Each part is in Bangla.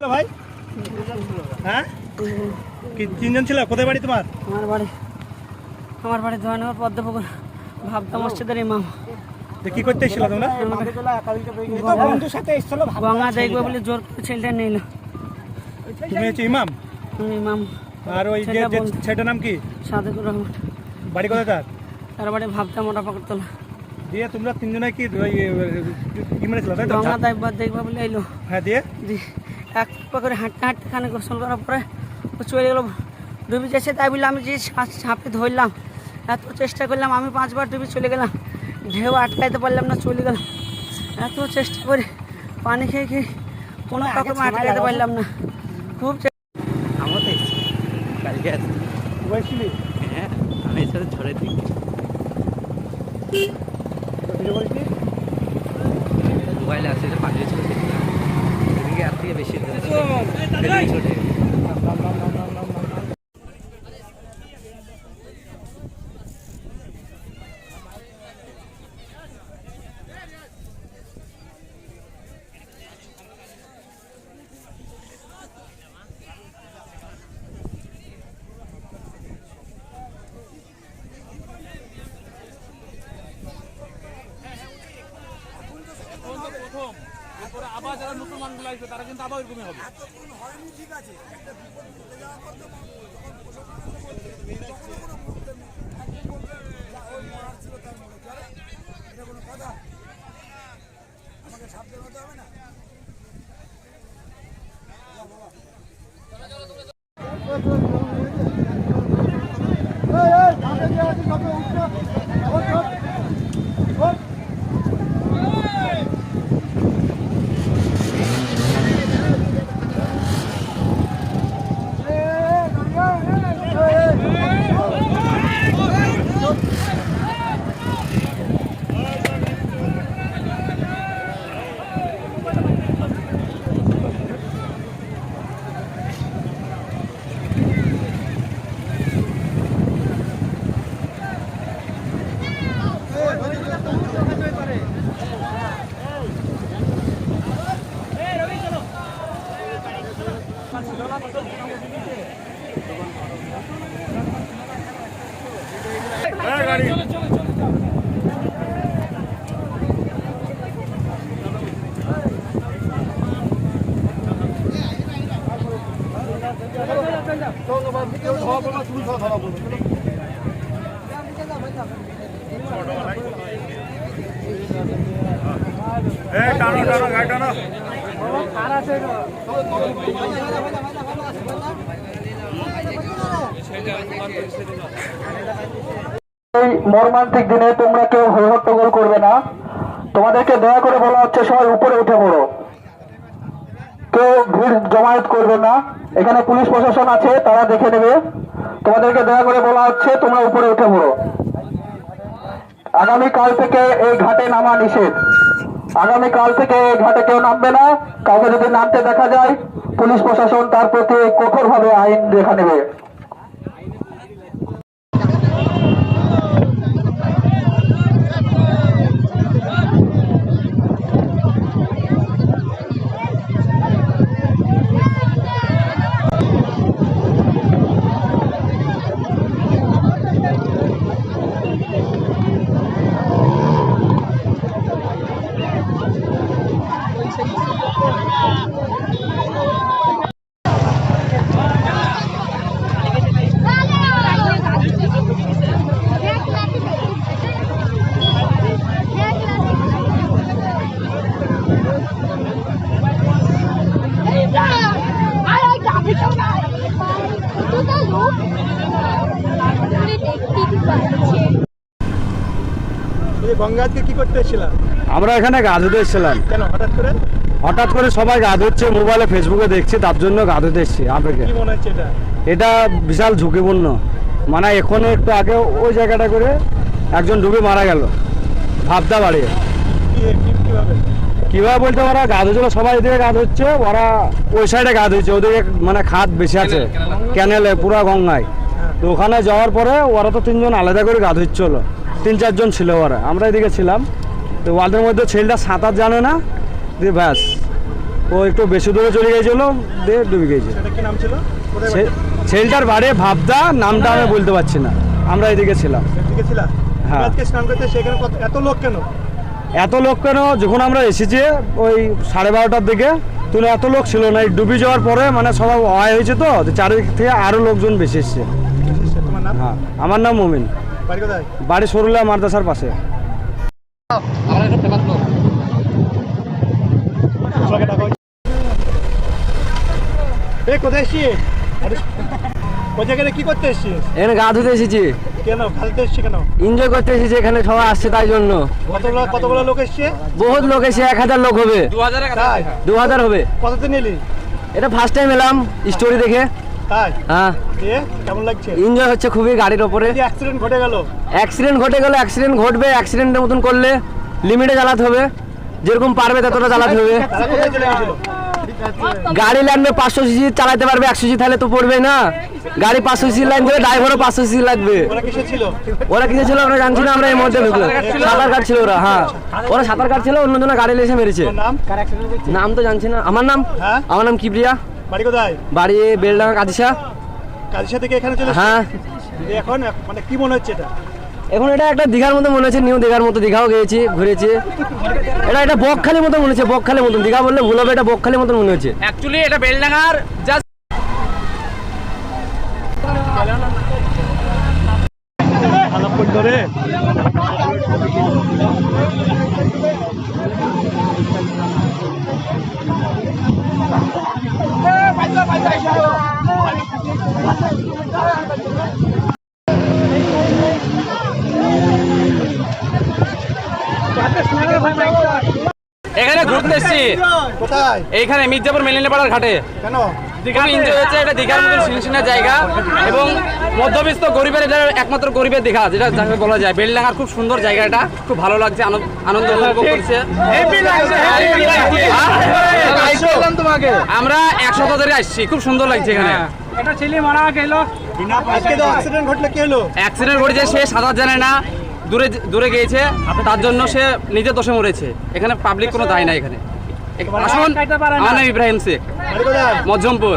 ভাই? হ্যাঁ? কি তিনজন ছিল? কোথায় বাড়ি তোমার? আমার বাড়ি আমার বাড়ি ধোয়ানগর পদ্মপুকুর ভাবতা মসজিদের ইমাম। কি করতে এসেছিল তোমরা? বন্ধুর সাথে এসেছিল গঙ্গা দেখবে বলে জোর করে ছেলেটা নিল তুমি হচ্ছে ইমাম? ইমাম। আর ওই যে। ছেলেটার নাম কি? সাদেকুর রহমান। বাড়ি কোথায় তার? তার বাড়ি ভাবতা মোটা পাকড়তলা। দিয়ে তোমরা তিনজনে কি ওই, কি মেরেছিল তাই তো? গঙ্গা দেখবা দেখবা বলে এলো। হ্যাঁ দিয়ে। এক পা করে হাঁটতে হাঁটতে খানে গোসল করার পরে ও চলে গেলো ডুবি যাচ্ছে তাই বলে আমি যে ঝাঁপে ধরলাম। এত চেষ্টা করলাম আমি পাঁচবার ডুবি চলে গেলাম। ঢেউ আটকাইতে পারলাম না চলে গেলাম। এত চেষ্টা করে পানি খেয়ে খেয়ে কোনো রকম আটকাইতে পারলাম না। খুব আমার তো কালকে বলছিলি? হ্যাঁ আমি থেকে বেশি ছোটে। এর সাথে ঝড়ের দিক ভিডিও করেছি মোবাইলে আসছে যে পাঠিয়ে ছিল দেখলাম এদিকে আর থেকে বেশি ধরেছে। এদিকে ছোটে টানো টানো গাড়ি টানো এই মর্মান্তিক দিনে তোমরা কেউ হই হট্টগোল করবে না। তোমাদেরকে দয়া করে বলা হচ্ছে, সবাই উপরে উঠে পড়ো। কেউ ভিড় জমায়েত করবে না। এখানে পুলিশ প্রশাসন আছে, তারা দেখে নেবে। তোমাদেরকে দয়া করে বলা হচ্ছে, তোমরা উপরে উঠে পড়ো। আগামী কাল থেকে এই ঘাটে নামা নিষেধ। আগামী কাল থেকে এই ঘাটে কেউ নামবে না। কাউকে যদি নামতে দেখা যায়, পুলিশ প্রশাসন তার প্রতি কঠোরভাবে আইন দেখা নেবে। এই গঙ্গা আজকে কি করতে এসেছিলাম আমরা এখানে গা ধুতে এসেছিলাম। কেন হঠাৎ করে? হঠাৎ করে সবাই গা ধুচ্ছে মোবাইলে ফেসবুকে দেখছি তার জন্য গা ধুতে এসেছি আবেগে কি মনে হচ্ছে এটা? এটা বিশাল ঝুঁকিপূর্ণ। মানে এখন একটু আগে ওই জায়গাটা করে একজন ডুবে মারা গেল ভাবদা কি- কীভাবে? কীভাবে বলতে ওরা গা ধুচ্ছিল সবাই এদিকে গা ধুচ্ছে ওরা ওই সাইডে গা ধুচ্ছে ওদিকে মানে খাত বেশি আছে। ক্যানেলে পুরা গঙ্গায়। তো ওখানে যাওয়ার পরে ওরা তো তিনজন আলাদা করে গা ধুচ্ছিল তিন চারজন ছিল ওরা। আমরা এদিকে ছিলাম। তো ওদের মধ্যে ছেলেটা সাঁতার জানে না। দিয়ে ব্যাস। ও একটু বেশি দূরে চলে গিয়েছিল দিয়ে ডুবে সে- ছেলেটার বাড়ি? ভাবদা নামটা আমি বলতে পারছি না। আমরা এদিকে ছিলাম। হ্যাঁ। এত লোক কেন? এত লোক কেন? যখন আমরা এসেছি ওই সাড়ে বারোটার দিকে তখন এত লোক ছিল না। এই ডুবে যাওয়ার পরে মানে সবাই অয় হয়েছে তো চারিদিক থেকে আরও লোকজন বেশি এসছে। নাম? হ্যাঁ আমার নাম মমিন। বাড়ি কোথায়? বাড়ি সরুলা মাদ্রাসার পাশে। সবাইকে ডাকা হয়েছে। এই কোথায় এসছিস ওই জায়গায় কি করতে এসছিস? এখানে গা ধুতে এসেছি। কেন খালতে এসছি কেন? এনজয় করতে এসেছি এখানে সবাই আসছে তাই জন্য। কতগুলো কতগুলো লোক এসছে? বহুত লোক এসে এক হাজার লোক হবে। দু হাজার হবে। কতদিন এলি? এটা ফার্স্ট টাইম এলাম স্টোরি দেখে। তাই? হ্যাঁ। দিয়ে কেমন লাগছে? এনজয় হচ্ছে খুবই গাড়ির ওপরে। অ্যাক্সিডেন্ট ঘটে গেল। অ্যাক্সিডেন্ট ঘটে গেলে অ্যাক্সিডেন্ট ঘটবে অ্যাক্সিডেন্টের মতন করলে লিমিটে চালাতে হবে। যেরকম পারবে ততটা চালাতে হবে। গাড়ি লাগবে পাঁচশো সিসি চালাতে পারবে একশো সিসি তাহলে তো পড়বে না। গাড়ি পাঁচশো সিসি লাগবে ড্রাইভারও পাঁচশো সিসি লাগবে। ওরা কিসে ছিল? কিছু ছিল আমরা জানছি না আমরা এর মধ্যে সাঁতার কাটছিল? ওরা হ্যাঁ। ওরা সাঁতার কাটছিল অন্য জনের গাড়ি এসে মেরেছে। নাম? নাম তো জানছি না। আমার নাম? হ্যাঁ। আমার নাম কিবরিয়া বাড়ি কোথায়? বাড়ি বেলডাঙ্গা কাদিসা কাজী থেকে এখানে চলে হ্যাঁ। এখন মানে কি মনে হচ্ছে এটা? এখন এটা একটা দীঘার মতো মনে হচ্ছে নিউ দীঘার মতো দীঘাও গিয়েছি ঘুরেছি। এটা এটা বকখালির মতো মনে হচ্ছে বকখালির মতন। দীঘা বললে ভুল হবে এটা বকখালির মতন মনে হচ্ছে। অ্যাকচুয়ালি এটা বেলডাঙ্গার জাস্ট আলাপ করতে রে এখানে ঘুরতে এসছি। কোথায়? এইখানে মির্জাপুর মেলিনাপাড়ার ঘাটে। কেন? খুব এনজয় হচ্ছে এটা দীঘার মতন সিনসিনা জায়গা এবং মধ্যবিত্ত গরিবের এটা একমাত্র গরিবের দীঘা যেটা যাকে বলা যায়। বেলডাঙ্গার খুব সুন্দর জায়গা এটা খুব ভালো লাগছে আনন্দ আনন্দ উপভোগ করছে। আমরা একশো ধরে আসছি খুব সুন্দর লাগছে এখানে। একটা ছেলে মারা গেল। অ্যাক্সিডেন্ট ঘটলে কি হলো? অ্যাক্সিডেন্ট ঘটেছে সে সাঁতার জানে না দূরে দূরে গিয়েছে তার জন্য সে নিজে দোষে মরেছে। এখানে পাবলিক কোনো দায় নাই এখানে। আসুন আনা ইব্রাহিম শেখ বাড়ি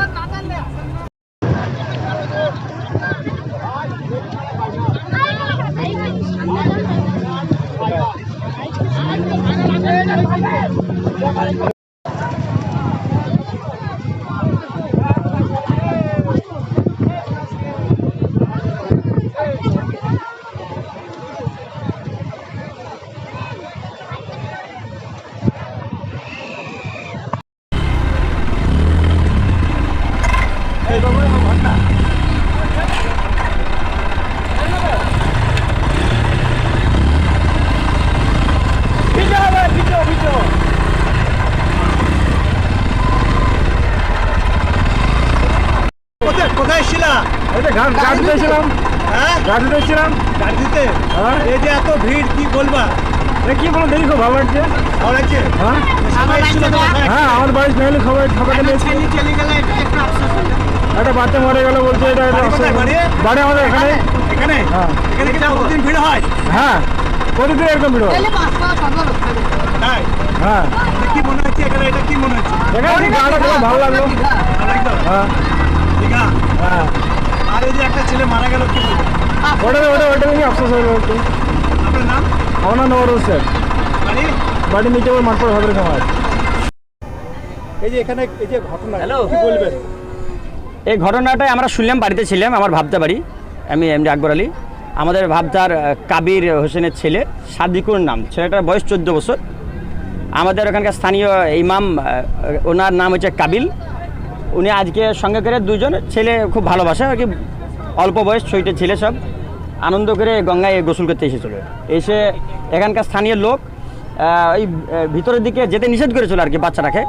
দিয়েছিলাম হ্যাঁ? গাড়ি দিয়েছিলাম গাড়ি দিতে হ্যাঁ। এই যে এত ভিড় কি বলবা? কি বলো দেখি খুব ভালো লাগছে। ভালো লাগছে? হ্যাঁ। হ্যাঁ আমার বাড়ির ফ্যামিলি সবাই খাবারটা নিয়েছি একটা বাচ্চা মরে গেল বলছে এটা এটা বাড়ি আমাদের এখানে। এখানে? হ্যাঁ। এখানে কি প্রতিদিন ভিড় হয়? হ্যাঁ প্রতিদিন একদম ভিড় হয়। তাই? হ্যাঁ। এটা কি মনে হচ্ছে? এখানে এটা কি মনে হচ্ছে? এখানে খুব ভালো লাগল। ভালো লাগতো হ্যাঁ। দীঘা? হ্যাঁ। আর এই যে একটা ছেলে মারা গেল কি ওটা ওটা ওটা নিয়ে আফসোস হলো একটু। আপনার নাম? আমার নাম নবর হোসেন। বাড়ি? বাড়ি নিচে ওর মাঠপুর ভাবের সমাজ এই যে এখানে এই যে ঘটনা হ্যালো। কি বলবেন? এই ঘটনাটাই আমরা শুনলাম বাড়িতে ছিলাম আমার ভাবতা বাড়ি। আমি এমডি আকবর আলী। আমাদের ভাবতার কাবির হোসেনের ছেলে সাদিকুর নাম। ছেলেটার বয়স চোদ্দ বছর। আমাদের ওখানকার স্থানীয় ইমাম ওনার নাম হচ্ছে কাবিল। উনি আজকে সঙ্গে করে দুজন ছেলে খুব ভালোবাসে আর কি অল্প বয়স ছয়টে ছেলে সব। আনন্দ করে গঙ্গায় গোসল করতে এসেছিল। এসে এখানকার স্থানীয় লোক ওই ভিতরের দিকে যেতে নিষেধ করেছিল আর কি বাচ্চাটাকে।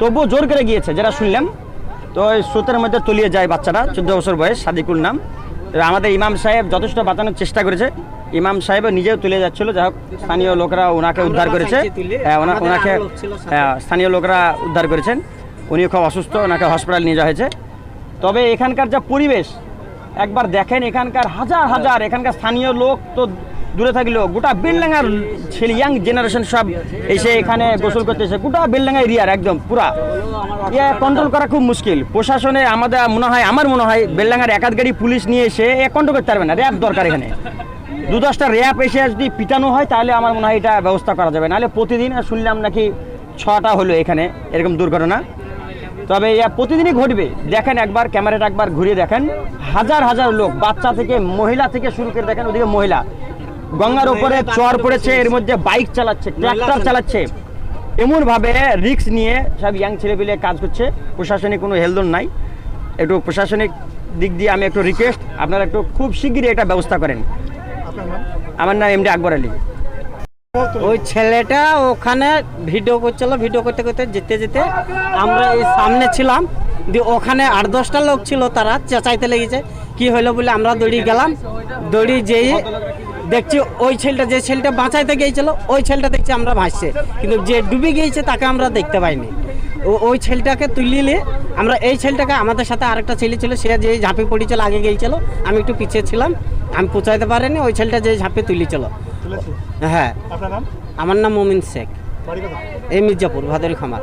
তবুও জোর করে গিয়েছে যেটা শুনলাম। তো ওই স্রোতের মধ্যে তলিয়ে যায় বাচ্চাটা চোদ্দ বছর বয়স সাদিকুর নাম। আমাদের ইমাম সাহেব যথেষ্ট বাঁচানোর চেষ্টা করেছে। ইমাম সাহেব নিজেও তুলে যাচ্ছিল যাই হোক স্থানীয় লোকরা ওনাকে উদ্ধার করেছে। হ্যাঁ, ওনাকে হ্যাঁ, স্থানীয় লোকরা উদ্ধার করেছেন। উনি খুব অসুস্থ, ওনাকে হসপিটাল নিয়ে যাওয়া হয়েছে। তবে এখানকার যা পরিবেশ, একবার দেখেন এখানকার হাজার হাজার এখানকার স্থানীয় লোক তো দূরে থাকলেও, গোটা বেলডাঙ্গার ছেলে ইয়াং জেনারেশন সব এসে এখানে গোসল করতে এসে, গোটা বেলডাঙ্গা এরিয়ার একদম, পুরা। ইয়ে কন্ট্রোল করা খুব মুশকিল। প্রশাসনে আমাদের মনে হয়, আমার মনে হয়, বেলডাঙ্গার একাধ গাড়ি পুলিশ নিয়ে এসে এ কন্ট্রোল করতে পারবে না, র্যাব দরকার এখানে। দু দশটা র্যাব এসে যদি পিটানো হয়, তাহলে আমার মনে হয় এটা ব্যবস্থা করা যাবে। নাহলে প্রতিদিন শুনলাম নাকি ছটা হলো এখানে, এরকম দুর্ঘটনা। তবে ইয়া প্রতিদিনই ঘটবে। দেখেন একবার ক্যামেরাটা একবার ঘুরিয়ে দেখেন। হাজার হাজার লোক বাচ্চা থেকে মহিলা থেকে শুরু করে দেখেন ওদিকে মহিলা। গঙ্গার উপরে চর পড়েছে এর মধ্যে বাইক চালাচ্ছে ট্র্যাক্টর চালাচ্ছে। এমনভাবে রিক্স নিয়ে সব ইয়াং ছেলেপিলে কাজ করছে। প্রশাসনিক কোনো হেলদোল নাই। একটু প্রশাসনিক দিক দিয়ে আমি একটু রিকোয়েস্ট আপনারা একটু খুব শিগগিরই এটা ব্যবস্থা করেন। আমার নাম এমডি আকবর আলী। ওই ছেলেটা ওখানে ভিডিও করছিল ভিডিও করতে করতে যেতে যেতে আমরা এই সামনে ছিলাম, দিয়ে ওখানে আট দশটা লোক ছিল তারা, চেঁচাইতে লেগেছে, কি হলো বলে আমরা দৌড়ি গেলাম দৌড়ি যেয়ে দেখছি ওই ছেলেটা, যে ছেলেটা বাঁচাইতে গিয়েছিল, ওই ছেলেটা দেখছি আমরা ভাসছে, কিন্তু যে ডুবে গিয়েছে তাকে আমরা দেখতে পাইনি। ওই ছেলেটাকে তুলিলে আমরা এই ছেলেটাকে আমাদের সাথে আরেকটা ছেলে ছিল, সে যে ঝাঁপে পড়েছিল, আগে গিয়েছিল, আমি একটু পিছিয়ে ছিলাম, আমি পৌঁছাইতে পারিনি, ওই ছেলেটা যে ঝাঁপে তুলেছিল। তুলেছে হ্যাঁ। আমার নাম মমিন শেখ। এই মির্জাপুর ভাদরি খামার।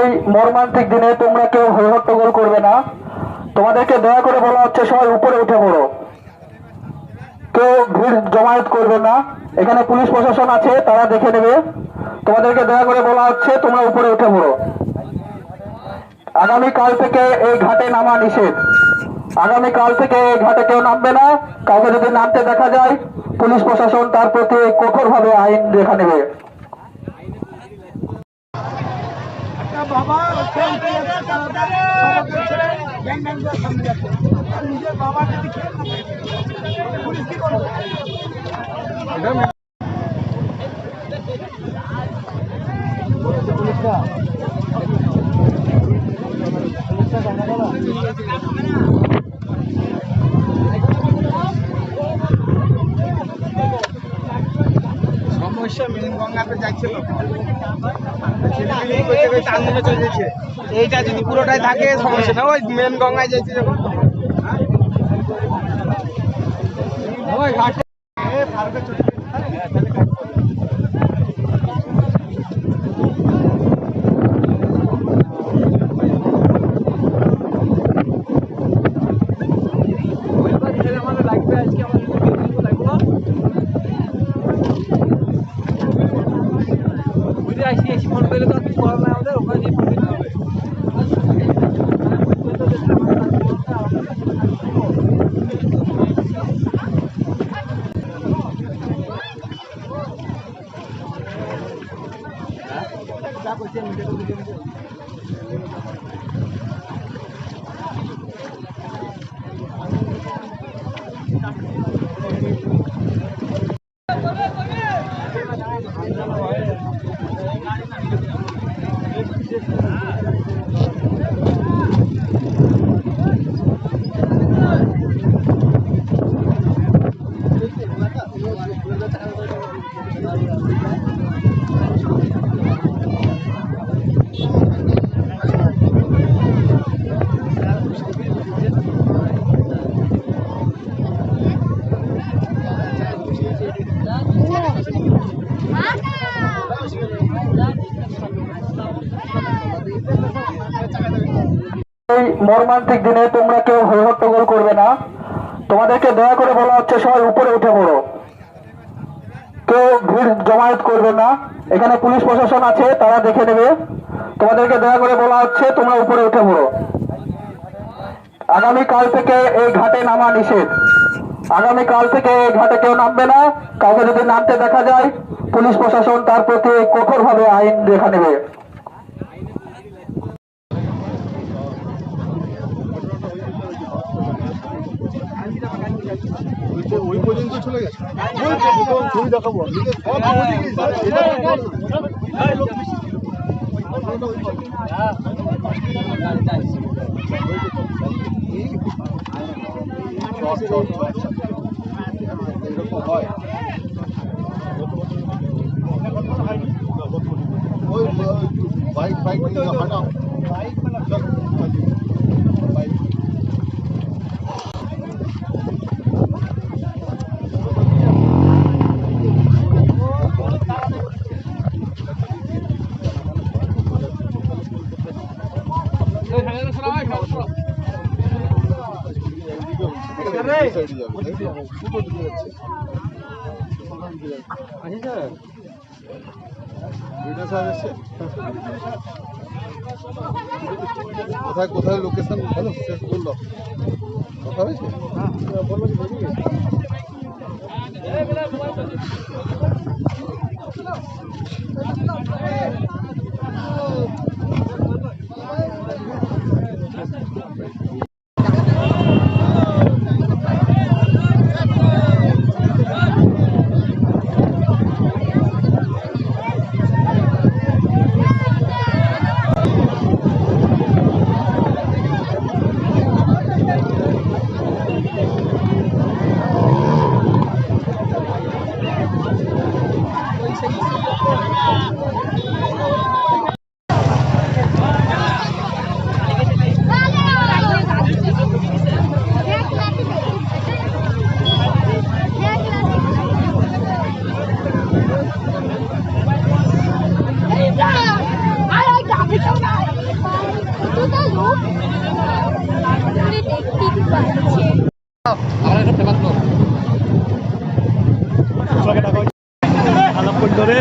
এই মর্মান্তিক দিনে তোমরা কেউ হই হট্টগোল করবে না। তোমাদেরকে দয়া করে বলা হচ্ছে, সবাই উপরে উঠে পড়ো। কেউ ভিড় জমায়েত করবে না। এখানে পুলিশ প্রশাসন আছে, তারা দেখে নেবে। তোমাদেরকে দয়া করে বলা হচ্ছে, তোমরা উপরে উঠে পড়ো। আগামী কাল থেকে এই ঘাটে নামা নিষেধ। আগামী কাল থেকে এই ঘাটে কেউ নামবে না। কাউকে যদি নামতে দেখা যায় পুলিশ প্রশাসন তার প্রতি কঠোরভাবে আইন দেখা নেবে। এইটা যদি পুরোটাই থাকে সমস্যা না ওই মেন গঙ্গায় যাচ্ছে যখন ওই ঘাটে মর্মান্তিক দিনে তোমরা কেউ হই হট্টগোল করবে না। তোমাদেরকে দয়া করে বলা হচ্ছে, সবাই উপরে উঠে পড়ো। কেউ ভিড় জমায়েত করবে না। এখানে পুলিশ প্রশাসন আছে, তারা দেখে নেবে। তোমাদেরকে দয়া করে বলা হচ্ছে, তোমরা উপরে উঠে পড়ো। আগামী কাল থেকে এই ঘাটে নামা নিষেধ। আগামী কাল থেকে এই ঘাটে কেউ নামবে না। কাউকে যদি নামতে দেখা যায়, পুলিশ প্রশাসন তার প্রতি কঠোরভাবে আইন দেখা নেবে। ওই পর্যন্ত চলে গেছে ছবি দেখাবো সব আমাদের কি? এটা লোক বেশি ছিল। চল, চল, চল, চল। এরকম হয় ওই বাইক বাইক হাঁটাও বাইক কোথায় কোথায় লোকেশন ভালো শেষ বলল কথা হয়েছে? আলাপ করতে রে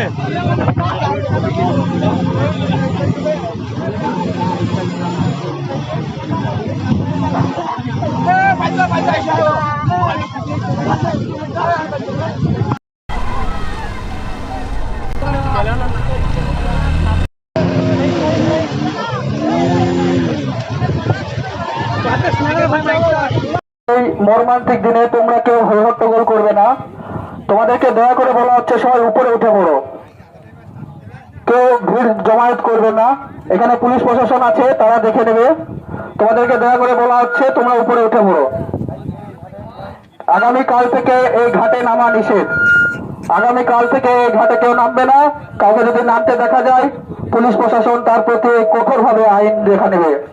এই মর্মান্তিক দিনে তোমরা কেউ হই হট্টগোল করবে না। তোমাদেরকে দয়া করে বলা হচ্ছে, সবাই উপরে উঠে পড়ো। কেউ ভিড় জমায়েত করবে না। এখানে পুলিশ প্রশাসন আছে, তারা দেখে নেবে। তোমাদেরকে দয়া করে বলা হচ্ছে, তোমরা উপরে উঠে পড়ো। আগামী কাল থেকে এই ঘাটে নামা নিষেধ। আগামী কাল থেকে এই ঘাটে কেউ নামবে না। কাউকে যদি নামতে দেখা যায়, পুলিশ প্রশাসন তার প্রতি কঠোরভাবে আইন দেখা নেবে।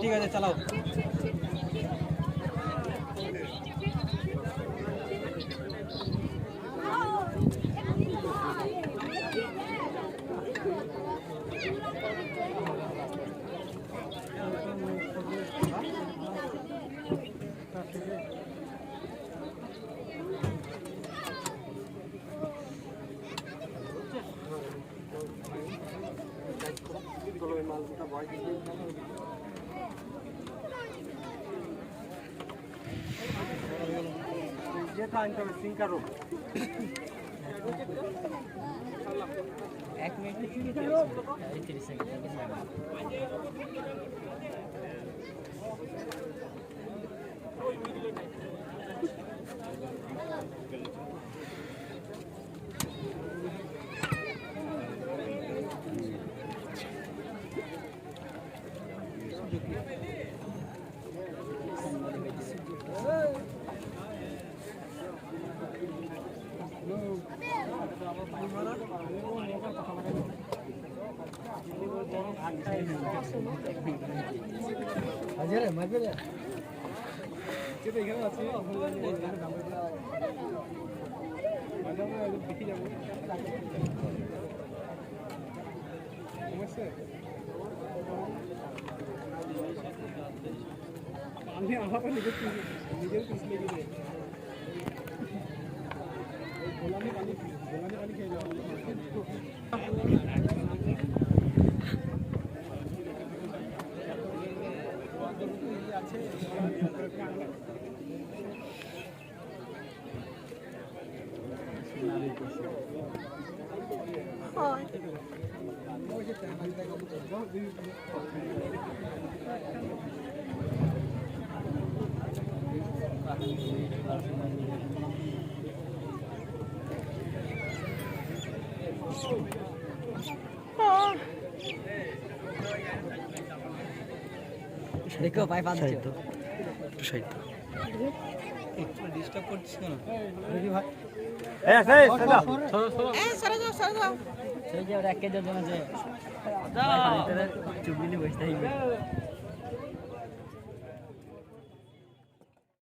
ठीक है चलाओ। এক মিনিট তিরিশ সেকেন্ড ওই আমি আমাকে নিজের নিজের পিছলে গিয়ে গোলামি পানি গোলামি পানি খেয়ে যাব হয় দেখো ভাই পাঁচ সাইতো একটু সাইতো একটু ডিস্টার্ব করছিস কেন এই আছে এই সরে যাও সরে যাও সেই যে ওরা কেজের জন্য যে চুপ দিলে বসে থাকবে।